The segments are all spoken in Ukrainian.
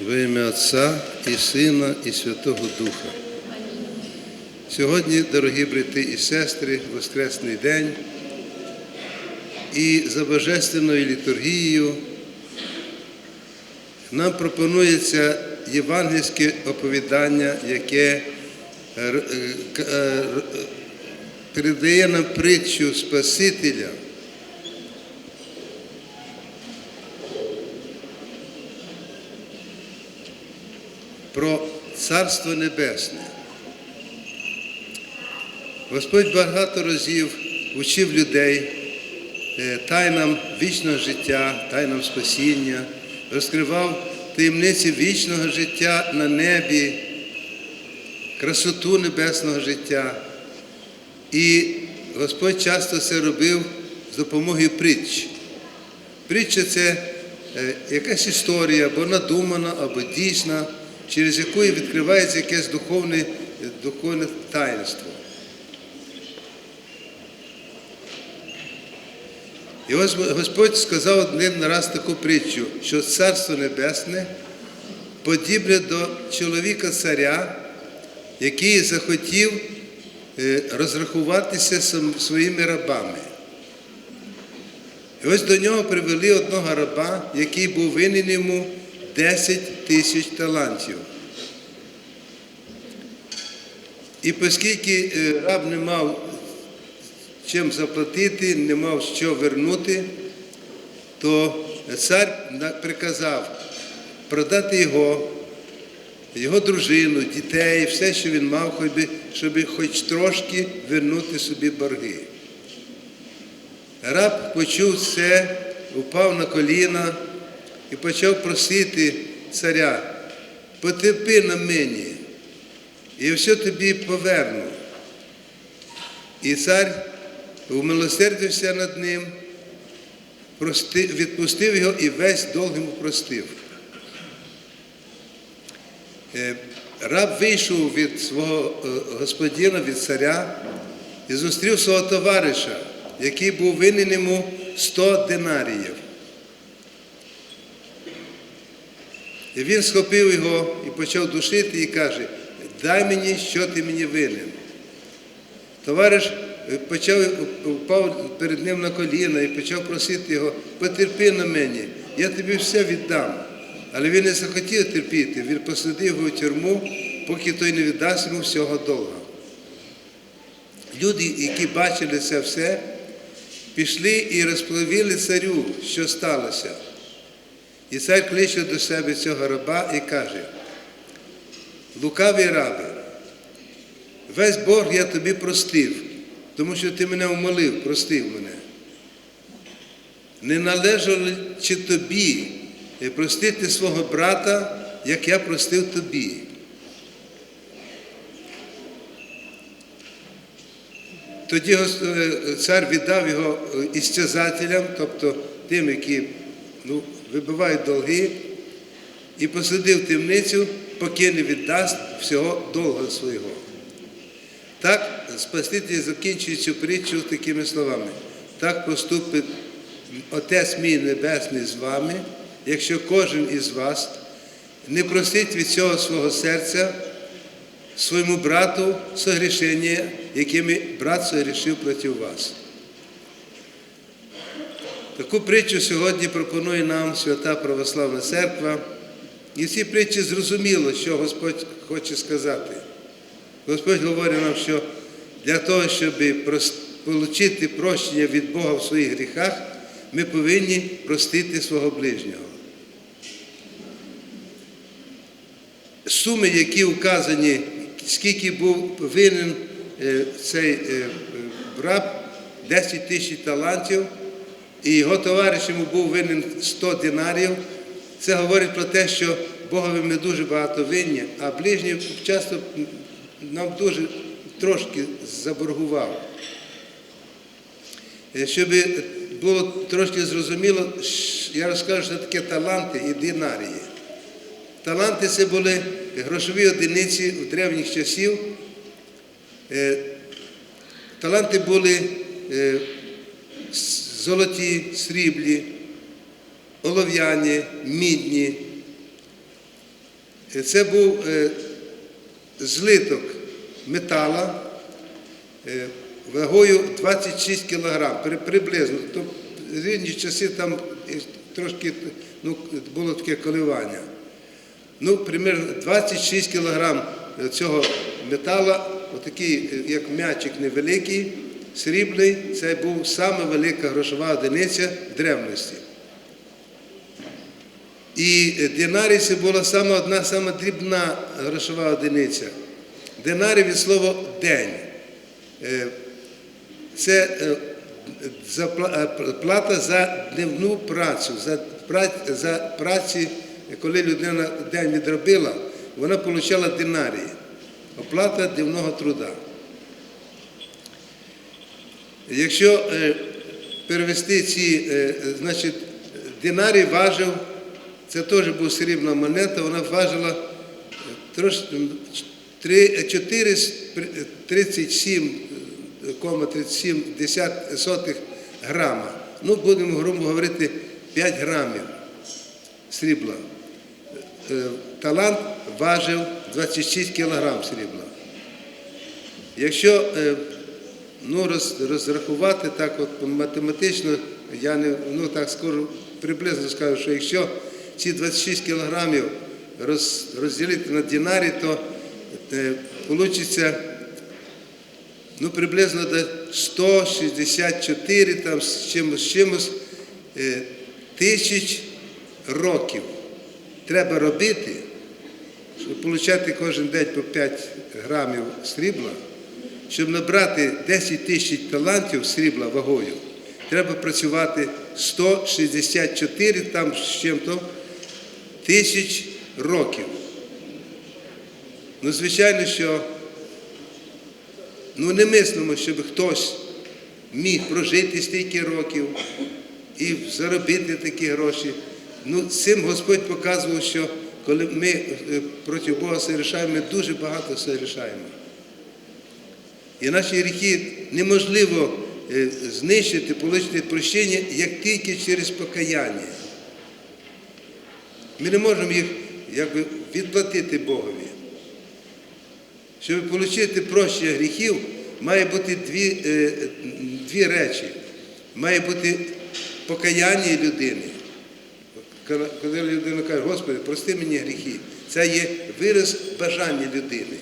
Во ім'я Отця і Сина, і Святого Духа. Сьогодні, дорогі брати і сестри, Воскресний день. І за божественною літургією нам пропонується євангельське оповідання, яке е, е, е, передає нам притчу Спасителя. Про Царство Небесне. Господь багато разів учив людей е, тайнам вічного життя, тайнам спасіння, розкривав таємниці вічного життя на небі, красоту небесного життя. І Господь часто це робив з допомогою притч. Притча це е, якась історія, або надумана, або дійсна, через яку відкривається якесь духовне, духовне таїнство. І ось Господь сказав один раз таку притчу, що Царство Небесне подібне до чоловіка царя, який захотів е, розрахуватися своїми рабами. І ось до нього привели одного раба, який був винен йому 10 тисяч талантів. І оскільки е, раб не мав чим заплатити, не мав що вернути, то цар приказав продати його, його дружину, дітей, все, що він мав, щоб хоч трошки вернути собі борги. Раб почув це, упав на коліна і почав просити царя, потерпи на мені, і все тобі поверну. І цар умилосердився над ним, відпустив його і весь долг йому простив. Е, Раб вийшов від свого е, господина, від царя, і зустрів свого товариша, який був винен йому 100 динаріїв. І він схопив його і почав душити і каже, дай мені, що ти мені винен. Товариш е, почав упав перед ним на коліна і почав просити його, потерпи на мені, я тобі все віддам. Але він не захотів терпіти, він посадив його в тюрму, поки той не віддасть йому всього долга. Люди, які бачили це все, пішли і розповіли царю, що сталося. І цар кличе до себе цього раба і каже, лукавий рабе, Весь борг я тобі простив, тому що ти мене умолив, простив мене. Не належало чи тобі е, простити свого брата, як я простив тобі. Тоді е, цар віддав його е, істязателям, тобто тим, які ну, вибивають долги, і посадив темницю, поки не віддасть всього долга свого. Так, Спаситель закінчує цю притчу такими словами. Так поступить Отець мій Небесний з вами, якщо кожен із вас не просить від цього свого серця своєму брату согрішення, якими брат согрішив проти вас. Таку притчу сьогодні пропонує нам Свята Православна Церква. І в цій притчі зрозуміло, що Господь хоче сказати. Господь говорить нам, що для того, щоб отримати прощення від Бога в своїх гріхах, ми повинні простити свого ближнього. Суми, які вказані, скільки був винен е, цей е, раб, 10 тисяч талантів, і його товариш йому був винен 100 динарів, це говорить про те, що Богові ми дуже багато винні, а ближній часто нам дуже трошки заборгував. Е, Щоб було трошки зрозуміло, я розкажу, що таке таланти і динарії. Таланти це були грошові одиниці в древніх часів. Е, Таланти були е, золоті, сріблі, олов'яні, мідні. Е, Це був е, злиток метала е, вагою 26 кг, приблизно. То в різні часи там трошки ну, було таке коливання. Ну, примерно 26 кг цього метала, отакий, як м'ячик невеликий, срібний, це був саме велика грошова одиниця древності. І динарій це була саме одна саме дрібна грошова одиниця. Динарій від слова день. Е, Це е, е, плата за дневну працю, за, пра- за праці, коли людина день відробила, вона отримала динарії. Оплата дневного труда. Якщо е, перевести ці, е,37 динарій важив, це теж була срібна монета, вона важила трошки 437,37 грама. Ну, будемо грубо говорити, 5 грамів срібла. Е, Талант важив 26 кілограм срібла. Якщо е, ну, роз, розрахувати так от математично, я не ну, так скажу, приблизно скажу, що якщо ці 26 кілограмів роз, розділити на динарі, то вийде ну, приблизно до 164 там, з чимось, з чимось е, тисяч років треба робити, щоб отримати кожен день по 5 грамів срібла, щоб набрати 10 тисяч талантів срібла вагою, треба працювати 164 там з чим-то тисяч років. Ну, звичайно, що ну, не мислимо, щоб хтось міг прожити стільки років і заробити такі гроші. Ну, цим Господь показував, що коли ми е, проти Бога все ми дуже багато все рішаємо. І наші гріхи неможливо е, знищити, отримати прощення, як тільки через покаяння. Ми не можемо їх якби, відплатити Богові. Щоб отримати прощення гріхів, має бути дві, е, дві речі. Має бути покаяння людини. Коли- Коли людина каже, Господи, прости мені гріхи, це є вираз бажання людини.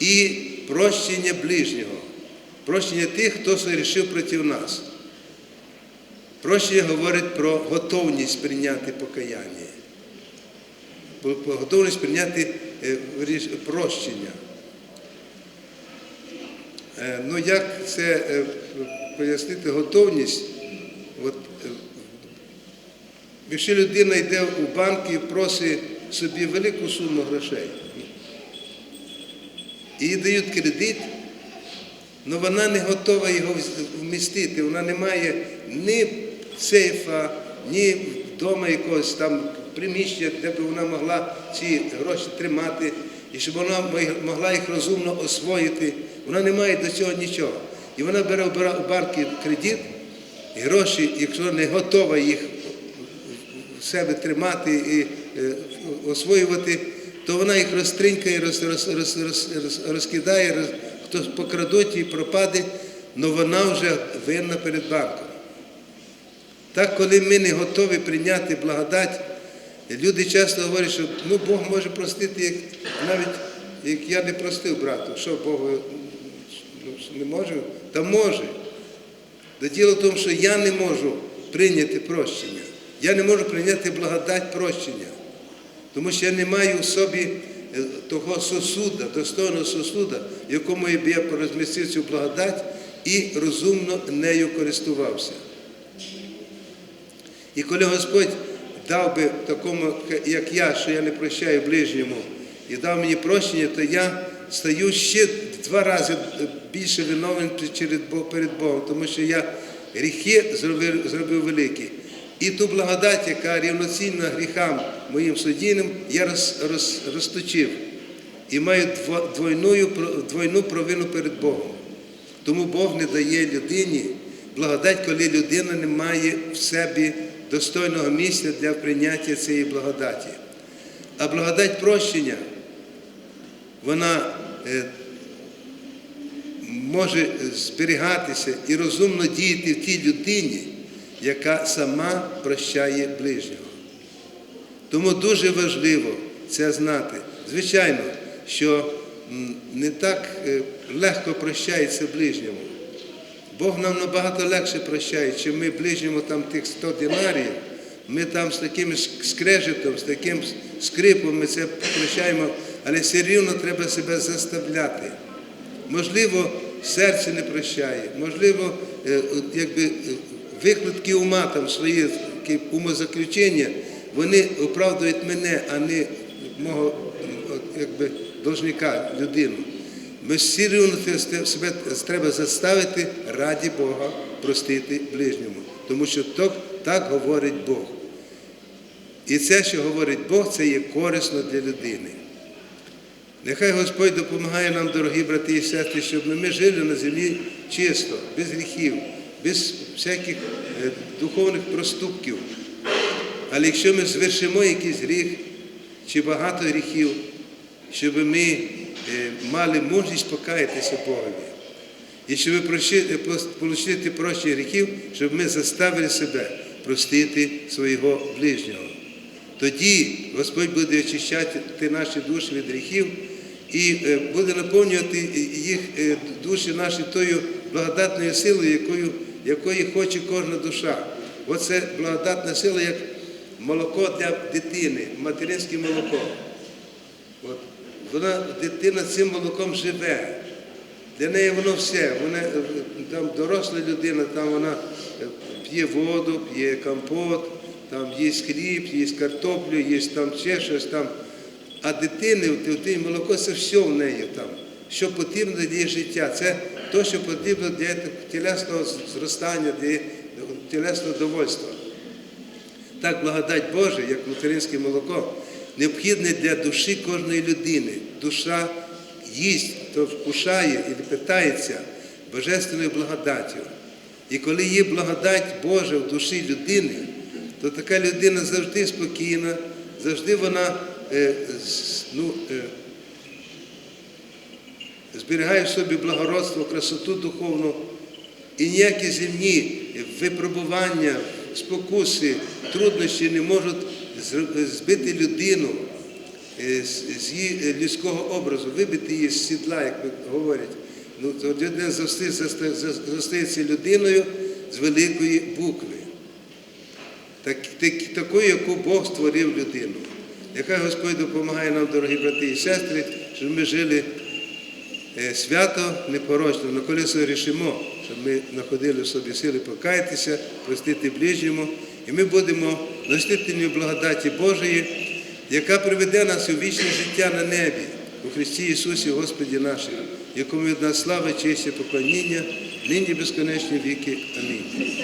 І прощення ближнього, прощення тих, хто согрішив проти нас. Прощення говорить про готовність прийняти покаяння, готовність прийняти е, прощення. Е, Ну, як це е, пояснити готовність? От, якщо людина йде у банк і просить собі велику суму грошей, їй дають кредит, але вона не готова його вмістити, вона не має ні сейфа, ні вдома якогось там приміщення, де б вона могла ці гроші тримати, і щоб вона могла їх розумно освоїти. Вона не має до цього нічого. І вона бере у банки кредит, і гроші, якщо не готова їх в себе тримати і е, освоювати, то вона їх розтринькає, роз, роз, роз, роз, роз, розкидає, роз, хтось покрадуть і пропаде, але вона вже винна перед банком. Так, коли ми не готові прийняти благодать, люди часто говорять, що ну, Бог може простити, як, навіть як я не простив брату, що Богу ну, не може? Та може. Та діло в тому, що я не можу прийняти прощення. Я не можу прийняти благодать прощення. Тому що я не маю в собі е, того сосуда, достойного сосуда, в якому я б я порозмістив цю благодать і розумно нею користувався. І коли Господь дав би такому, як я, що я не прощаю ближньому, і дав мені прощення, то я стаю ще в два рази більше виновен перед Богом, тому що я гріхи зробив великі. І ту благодать, яка рівноцінна гріхам моїм судінням, я роз, роз, розточив і маю двойну, двойну провину перед Богом. Тому Бог не дає людині благодать, коли людина не має в собі достойного місця для прийняття цієї благодаті. А благодать прощення, вона е, може зберігатися і розумно діяти в тій людині, яка сама прощає ближнього. Тому дуже важливо це знати. Звичайно, що не так е, легко прощається ближньому. Бог нам набагато легше прощає, чим ми ближньому там тих 100 динарів. Ми там з таким скрежетом, з таким скрипом ми це прощаємо, але все рівно треба себе заставляти. Можливо, серце не прощає, можливо, е, якби виклики ума там свої умозаключення, вони оправдують мене, а не мого якби, должника, людину. Ми всі рівно себе треба заставити раді Бога простити ближньому, тому що так, так говорить Бог. І це, що говорить Бог, це є корисно для людини. Нехай Господь допомагає нам, дорогі брати і сестри, щоб ми жили на землі чисто, без гріхів, без всяких е, духовних проступків. Але якщо ми звершимо якийсь гріх чи багато гріхів, щоб ми е, мали мужність покаятися Богові. І щоб отримати прощення гріхів, щоб ми заставили себе простити свого ближнього. Тоді Господь буде очищати наші душі від гріхів і е, буде наповнювати їх е, душі наші тою благодатною силою, якою, якої хоче кожна душа. Оце благодатна сила, як молоко для дитини, материнське молоко. От, вона, дитина цим молоком живе. Для неї воно все. Вона, е, там доросла людина, там вона е, п'є воду, п'є компот, там їсть хліб, їсть картоплю, їсть там ще щось там. А дитини, молоко це все в неї там. Що потрібно для її життя. Це те, що потрібно для тілесного зростання, для тілесного довольства. Так благодать Божа, як материнське молоко, необхідне для душі кожної людини. Душа їсть, то вкушає і питається божественною благодаттю. І коли є благодать Божа в душі людини, то така людина завжди спокійна, завжди вона е, ну, е, зберігає в собі благородство, красоту духовну, і ніякі земні випробування, спокуси, труднощі не можуть збити людину е, з її е, людського образу, вибити її з сідла, як говорять. Ну, заста- зостається людиною з великої букви. Так, так, такою, яку Бог створив людину. Нехай Господь допомагає нам, дорогі брати і сестри, щоб ми жили свято непорочно, на колесо рішимо, щоб ми знаходили в собі сили покаятися, простити ближньому, і ми будемо носителями благодаті Божої, яка приведе нас у вічне життя на небі, у Христі Ісусі Господі нашому, якому від нас слава, честь і поклоніння, нині безконечні віки. Амінь.